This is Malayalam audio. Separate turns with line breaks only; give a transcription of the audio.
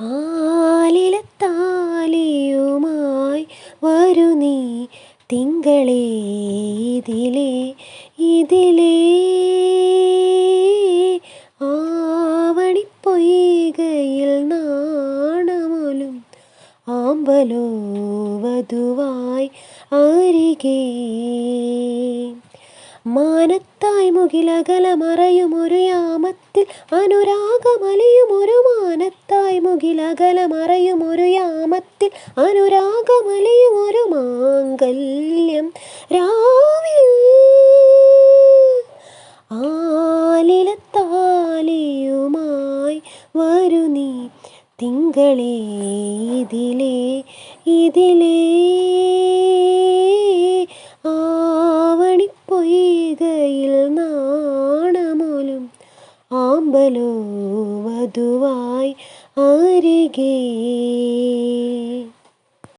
ആലിലത്താലിയുമായി വരു നീ തിങ്കളേ ഇതിലേ ഇതിലേ. ആവണിപ്പൊയ്കയിൽ നാണമൊലും ആമ്പലോ വധുവായി അരികേ. മാനത്തായി മുകിലകലമറയുമൊരു യാമത്തിൽ അനുരാഗമലിയുമൊരു മാനത്തായി മുകിലകലമറയുമൊരു യാമത്തിൽ അനുരാഗമലയുമൊരു മാംഗല്യം. രാവിൽ ആലിലത്താലിയുമായി വരു നീ. തിങ്കളേ ഇതിലേ ഇതിലേ. ആവണിപ്പൊയ്കയിൽ നാണമോലും. ആമ്പലോ വധുവായി അരികേ